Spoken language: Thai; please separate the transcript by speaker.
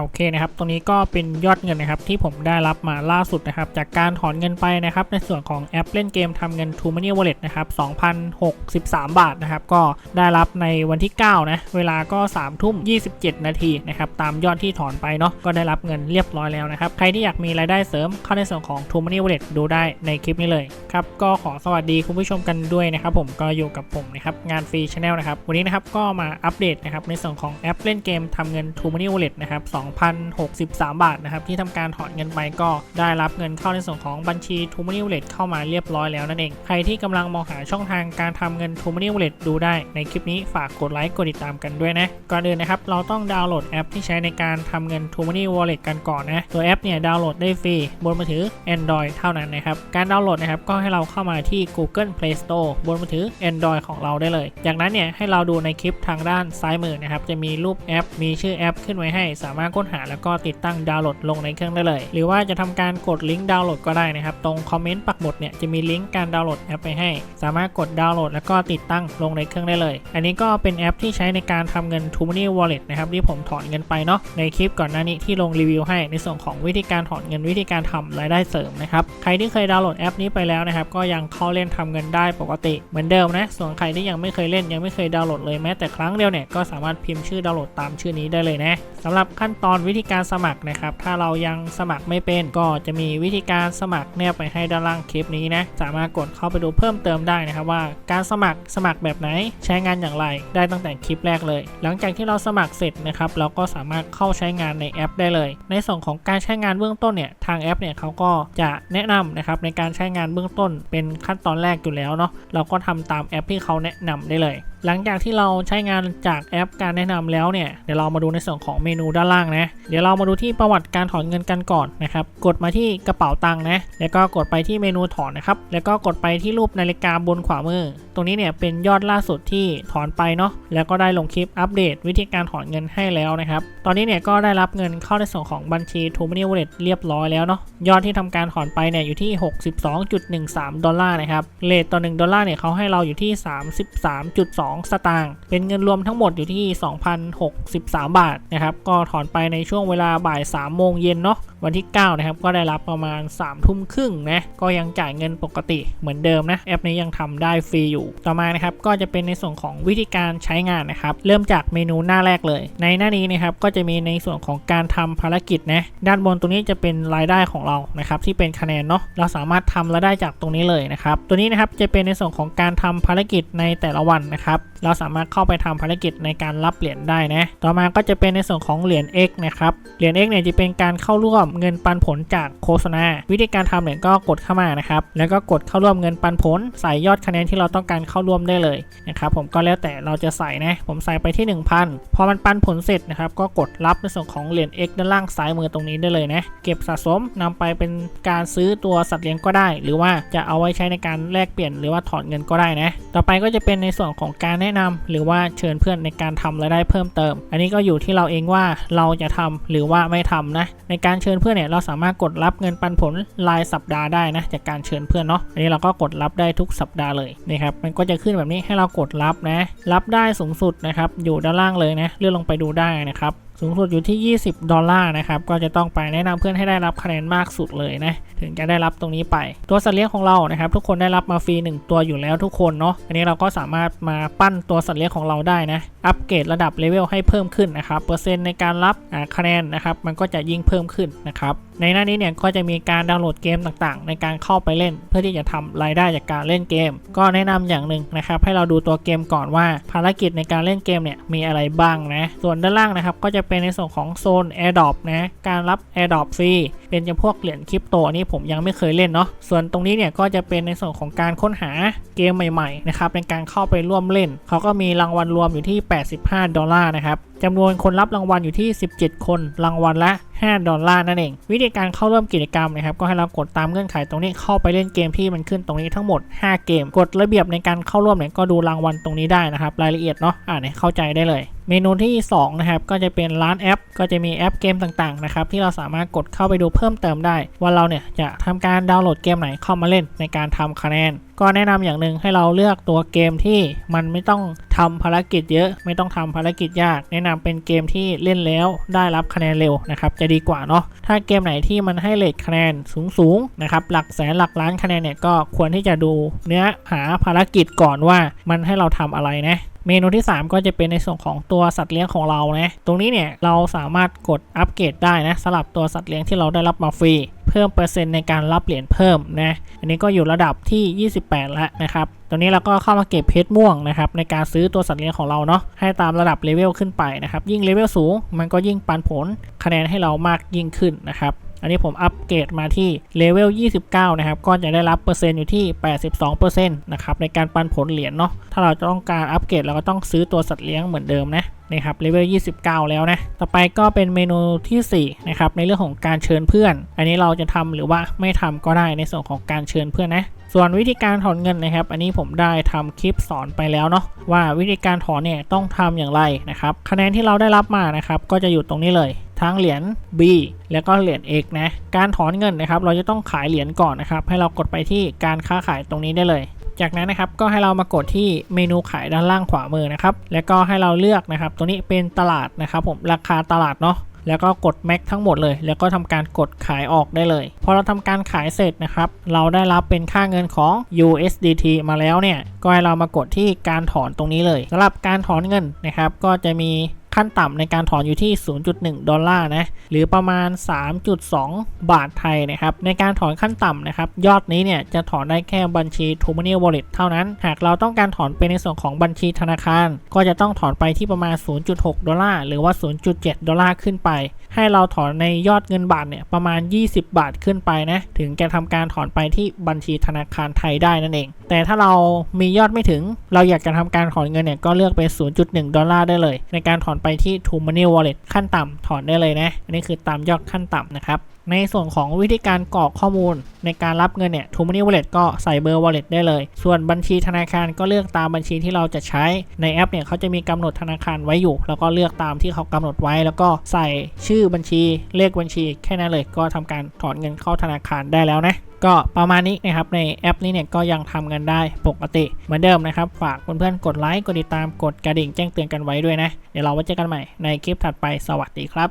Speaker 1: โอเคนะครับ ตรงนี้ก็เป็นยอดเงินนะครับที่ผมได้รับมาล่าสุดนะครับ จากการถอนเงินไปนะครับในส่วนของแอปเล่นเกมทำเงิน t ู Money Wallet นะครับ2,063 บาทนะครับ ก็ได้รับในวันที่ 9 นะ เวลาก็3ทุ่ม 27 นาทีนะครับ ตามยอดที่ถอนไปเนาะ ก็ได้รับเงินเรียบร้อยแล้วนะครับ ใครที่อยากมีรายได้เสริมเข้าในส่วนของ t ู Money Wallet ดูได้ในคลิปนี้เลยครับ ก็ขอสวัสดีคุณผู้ชมกันด้วยนะครับ ผมก็อยู่กับผมนะครับงานฟรีชาแนลนะครับ วันนี้นะครับก็มาอัปเดตนะครับในส่วนของแอปเล่นเกมทำเงิน t ู Money Wallet นะครับ2,063 บาทนะครับ ที่ทำการถอนเงินไปก็ได้รับเงินเข้าในส่วนของบัญชี t ู Money Wallet เข้ามาเรียบร้อยแล้วนั่นเอง ใครที่กำลังมองหาช่องทางการทำเงิน t ู Money Wallet ดูได้ในคลิปนี้ฝากกดไลค์กดติดตามกันด้วยนะก่อนอื่นนะครับเราต้องดาวน์โหลดแอปที่ใช้ในการทำเงิน t ู Money Wallet กันก่อนนะตัวแอปเนี่ยดาวน์โหลดได้ฟรีบนมือถือ Android เท่านั้นนะครับการดาวน์โหลดนะครับก็ให้เราเข้ามาที่ Google Play Store บนมือถือ Android ของเราได้เลย จากนั้นเนี่ยให้เราดูในคลิปทางด้านซ้ายมือนะครับจะมีรูปแอป มีชื่อแอปขึ้นไว้ให้สามารถค้นหาแล้วก็ติดตั้งดาวน์โหลดลงในเครื่องได้เลย หรือว่าจะทำการกดลิงก์ดาวน์โหลดก็ได้นะครับตรงคอมเมนต์ปักหมุดเนี่ยจะมีลิงก์การดาวน์โหลดแอปไปให้ สามารถกดดาวน์โหลดแล้วก็ติดตั้งลงในเครื่องได้เลย อันนี้ก็เป็นแอปที่ใช้ในการทำเงิน t ู Money Wallet นะครับที่ผมถอนเงินไปเนาะในคลิปก่อนหน้านี้ที่ลงรีวิวให้ในส่วนของวิธีการถอนเงินวิธีการทำรายได้เสริมนะครับใครที่เคยดาวน์โหลดแอปนี้ไปแล้วนะครับก็ยังเข้าเล่นทำเงินได้ปกติเหมือนเดิมนะส่วนใครที่ยังไม่เคยเล่นยังไม่เคยดาวน์โหลดเลยแม้แต่ครั้งเดียวเนี่ยก็สามารถพิมพ์ชื่อดาวน์โหลดตามชื่อนี้ได้เลยนะสำหรับขั้นตอนวิธีการสมัครนะครับ ถ้าเรายังสมัครไม่เป็นก็จะมีวิธีการสมัครแนบไปให้ด้านล่างคลิปนี้นะ สามารถกดเข้าไปดูเพิ่มเติมได้นะครับว่าการสมัครสมัครแบบไหนใช้งานอย่างไร ได้ตั้งแต่คลิปแรกเลย หลังจากที่เราสมัครเสร็จนะครับเราก็สามารถเข้าใช้งานในแอปได้เลย ในส่วนของการใช้งานเบื้องต้นเนี่ยทางแอปเนี่ยเขาก็จะแนะนำนะครับในการใช้งานเบื้องต้น เป็นขั้นตอนแรกอยู่แล้วเนาะเราก็ทำตามแอปที่เขาแนะนำได้เลย หลังจากที่เราใช้งานจากแอปการแนะนำแล้วเนี่ยเดี๋ยวเรามาดูในส่วนของเมนูด้านล่างนะเดี๋ยวเรามาดูที่ประวัติการถอนเงินกันก่อนนะครับกดมาที่กระเป๋าตังค์นะแล้วก็กดไปที่เมนูถอนนะครับแล้วก็กดไปที่รูปนาฬิกาบนขวามือ ตรงนี้เนี่ยเป็นยอดล่าสุดที่ถอนไปเนาะแล้วก็ได้ลงคลิปอัปเดต วิธีการถอนเงินให้แล้วนะครับตอนนี้เนี่ยก็ได้รับเงินเข้าในส่วนของบัญชี t ู Money Wallet เรียบร้อยแล้วเนาะยอดที่ทำการถอนไปเนี่ยอยู่ที่ 62.13 ดอลลาร์นะครับเลทต่อ1ดอลลาร์เนี่ยเขาให้เราอยู่ที่ 33.2สตางค์เป็นเงินรวมทั้งหมดอยู่ที่ 2,063 บาทนะครับก็ถอนไปในช่วงเวลาบ่าย3โมงเย็นเนาะวันที่9นะครับก็ได้รับประมาณ3ทุ่มครึ่งนะก็ยังจ่ายเงินปกติเหมือนเดิมนะแอปนี้ยังทำได้ฟรีอยู่ ต่อมานะครับก็จะเป็นในส่วนของวิธีการใช้งานนะครับเริ่มจากเมนูหน้าแรกเลย ในหน้านี้นะครับก็จะมีในส่วนของการทำภารกิจนะด้านบนตรงนี้จะเป็นรายได้ของเรานะครับที่เป็นคะแนนเนาะเราสามารถทำรายได้จากตรงนี้เลยนะครับตัวนี้นะครับจะเป็นในส่วนของการทำภารกิจในแต่ละวันนะครับเราสามารถเข้าไปทำภารกิจในการรับเหรียญได้นะ ต่อมาก็จะเป็นในส่วนของเหรียญ X นะครับ เหรียญ X เนี่ยจะเป็นการเข้าร่วมเงินปันผลจากโฆษณา วิธีการทำเนี่ยก็กดเข้ามานะครับ แล้วก็กดเข้าร่วมเงินปันผล ใส่ยอดคะแนนที่เราต้องการเข้าร่วมได้เลยนะครับ ผมก็แล้วแต่เราจะใส่นะ ผมใส่ไปที่ 1000 พอมันปันผลเสร็จนะครับ ก็กดรับในส่วนของเหรียญ X ด้านล่างซ้ายมือตรงนี้ได้เลยนะ เก็บสะสมนำไปเป็นการซื้อตัวสัตว์เลี้ยงก็ได้ หรือว่าจะเอาไว้ใช้ในการแลกเปลี่ยนหรือว่าถอนเงินก็ได้นะ ต่อไปก็จะเป็นในส่วนของการแนะนำหรือว่าเชิญเพื่อนในการทำรายได้เพิ่มเติม อันนี้ก็อยู่ที่เราเองว่าเราจะทำหรือว่าไม่ทำนะ ในการเชิญเพื่อนเนี่ยเราสามารถกดรับเงินปันผลรายสัปดาห์ได้นะจากการเชิญเพื่อนเนาะ อันนี้เราก็กดรับได้ทุกสัปดาห์เลยนะครับ มันก็จะขึ้นแบบนี้ให้เรากดรับนะ รับได้สูงสุดนะครับ อยู่ด้านล่างเลยนะ เลื่อนลงไปดูได้นะครับ สูงสุดอยู่ที่ 20 ดอลลาร์นะครับ ก็จะต้องไปแนะนำเพื่อนให้ได้รับคะแนนมากสุดเลยนะ ถึงจะได้รับตรงนี้ไป ตัวสัตว์เลี้ยงของเรานะครับ ทุกคนได้รับมาฟรี1ตัวอยู่แล้วทุกคนเนาะ อันนี้เราก็สามารถมาปั้นตัวสัตว์เลี้ยงของเราได้นะ อัปเกรดระดับเลเวลให้เพิ่มขึ้นนะครับเปอร์เซ็นต์ในการรับคะแนนนะครับมันก็จะยิ่งเพิ่มขึ้นนะครับในหน้านี้เนี่ยก็จะมีการดาวน์โหลดเกมต่างๆ ในการเข้าไปเล่น เพื่อที่จะทำรายได้จากการเล่นเกม ก็แนะนำอย่างหนึ่งนะครับให้เราดูตัวเกมก่อนว่าภารกิจในการเล่นเกมเนี่ยมีอะไรบ้างนะส่วนด้านล่างนะครับก็จะเป็นในส่วนของโซน AirDrop นะการรับ AirDrop ฟรี เป็นจำพวกเหรียญคริปโตอันนี้ผมยังไม่เคยเล่นเนาะส่วนตรงนี้เนี่ยก็จะเป็นในส่วนของการค้นหาเกมใหม่ๆนะครับในการเข้าไปร่วมเล่น เขาก็มีรางวัลรวมอยู่ที่ 85 ดอลลาร์นะครับจำนวนคนรับรางวัลอยู่ที่ 17 คน รางวัลละ 5 ดอลลาร์นั่นเอง วิธีการเข้าร่วมกิจกรรมนะครับ ก็ให้เรากดตามเงื่อนไขตรงนี้เข้าไปเล่นเกมที่มันขึ้นตรงนี้ทั้งหมด 5 เกมกดระเบียบในการเข้าร่วมเนี่ยก็ดูรางวัลตรงนี้ได้นะครับ รายละเอียดเนาะอ่านเข้าใจได้เลย เมนูที่ 2 นะครับ ก็จะเป็นร้านแอป ก็จะมีแอปเกมต่างๆนะครับที่เราสามารถกดเข้าไปดูเพิ่มเติมได้ ว่าเราเนี่ยจะทำการดาวน์โหลดเกมไหนเข้ามาเล่นในการทำคะแนน ก็แนะนำอย่างหนึ่งให้เราเลือกตัวเกมที่มันไม่ต้องทำภารกิจเยอะ ไม่ต้องทำภารกิจยาก แนะนำเป็นเกมที่เล่นแล้วได้รับคะแนนเร็วนะครับจะดีกว่าเนาะถ้าเกมไหนที่มันให้เลทคะแนนสูงๆนะครับหลักแสนหลักล้านคะแนนเนี่ยก็ควรที่จะดูเนื้อหาภารกิจก่อนว่ามันให้เราทำอะไรนะ เมนูที่ 3 ก็จะเป็นในส่วนของตัวสัตว์เลี้ยงของเรานะตรงนี้เนี่ยเราสามารถกดอัปเกรดได้นะสลับตัวสัตว์เลี้ยงที่เราได้รับมาฟรีเพิ่มเปอร์เซ็นต์ในการรับเหรียญเพิ่มนะอันนี้ก็อยู่ระดับที่ 28 แล้วนะครับตรงนี้เราก็เข้ามาเก็บเพชรม่วงนะครับในการซื้อตัวสัตว์เลี้ยงของเราเนาะให้ตามระดับเลเวลขึ้นไปนะครับยิ่งเลเวลสูง มันก็ยิ่งปันผลคะแนนให้เรามากยิ่งขึ้นนะครับ อันนี้ผมอัปเกรดมาที่เลเวล 29 นะครับ ก็จะได้รับเปอร์เซ็นต์อยู่ที่ 82%นะครับในการปันผลเหรียญเนาะ ถ้าเราจะต้องการอัปเกรดเราก็ต้องซื้อตัวสัตว์เลี้ยงเหมือนเดิมนะนี่ครับเลเวล 29 แล้วนะ ต่อไปก็เป็นเมนูทีสี่ 4 นะครับ ในเรื่องของการเชิญเพื่อน อันนี้เราจะทำหรือว่าไม่ทำก็ได้ในส่วนของการเชิญเพื่อนนะ ส่วนวิธีการถอนเงินนะครับ อันนี้ผมได้ทำคลิปสอนไปแล้วเนาะว่าวิธีการถอนเนี่ยต้องทำอย่างไรนะครับ คะแนนที่เราได้รับมานะครับก็จะอยู่ตรงนี้เลย ทั้งเหรียญ B แล้วก็เหรียญ X นะ การถอนเงินนะครับ เราจะต้องขายเหรียญก่อนนะครับ ให้เรากดไปที่การค้าขายตรงนี้ได้เลย จากนั้นนะครับก็ให้เรามากดที่เมนูขายด้านล่างขวามือนะครับ แล้วก็ให้เราเลือกนะครับ ตัวนี้เป็นตลาดนะครับ ผมราคาตลาดเนาะแล้วก็กด Max ทั้งหมดเลย แล้วก็ทำการกดขายออกได้เลย พอเราทำการขายเสร็จนะครับ เราได้รับเป็นค่าเงินของ USDT มาแล้วเนี่ย ก็ให้เรามากดที่การถอนตรงนี้เลยสำหรับการถอนเงินนะครับ ก็จะมี ขั้นต่ำในการถอนอยู่ที่ 0.1 ดอลลาร์นะ หรือประมาณ 3.2 บาทไทยนะครับ ในการถอนขั้นต่ำนะครับ ยอดนี้เนี่ยจะถอนได้แค่บัญชี t o m o n e y Wallet เท่านั้น หากเราต้องการถอนเป็นในส่วนของบัญชีธนาคาร ก็จะต้องถอนไปที่ประมาณ 0.6 ดอลลาร์ หรือว่า 0.7 ดอลลาร์ขึ้นไป ให้เราถอนในยอดเงินบาทเนี่ยประมาณ 20 บาทขึ้นไปนะ ถึงจะทำการถอนไปที่บัญชีธนาคารไทยได้นั่นเอง แต่ถ้าเรามียอดไม่ถึง เราอยากจะทำการถอนเงินเนี่ยก็เลือกเป็น0.1 ดอลลาร์ได้เลย ในการถอนไปที่ t o m o n e y Wallet ขั้นต่ำถอนได้เลยนะ อันนี้คือตามยอดขั้นต่ำนะครับ ในส่วนของวิธีการกรอกข้อมูล ในการรับเงินเนี่ย t o m o n e y Wallet ก็ใส่เบอร์ Wallet ได้เลย ส่วนบัญชีธนาคารก็เลือกตามบัญชีที่เราจะใช้ในแอปเนี่ยเขาจะมีกำหนดธนาคารไว้อยู่ แล้วก็เลือกตามที่เขากำหนดไว้ แล้วก็ใส่ชื่อบัญชีเลขบัญชี แค่นั้นเลยก็ทำการถอนเงินเข้าธนาคารได้แล้วนะก็ประมาณนี้นะครับในแอปนี้เนี่ยก็ยังทำกันได้ปกติเหมือนเดิมนะครับ ฝากเพื่อนๆกดไลค์กดติดตามกดกระดิ่งแจ้งเตือนกันไว้ด้วยนะ เดี๋ยวเราไว้เจอกันใหม่ในคลิปถัดไปสวัสดีครับ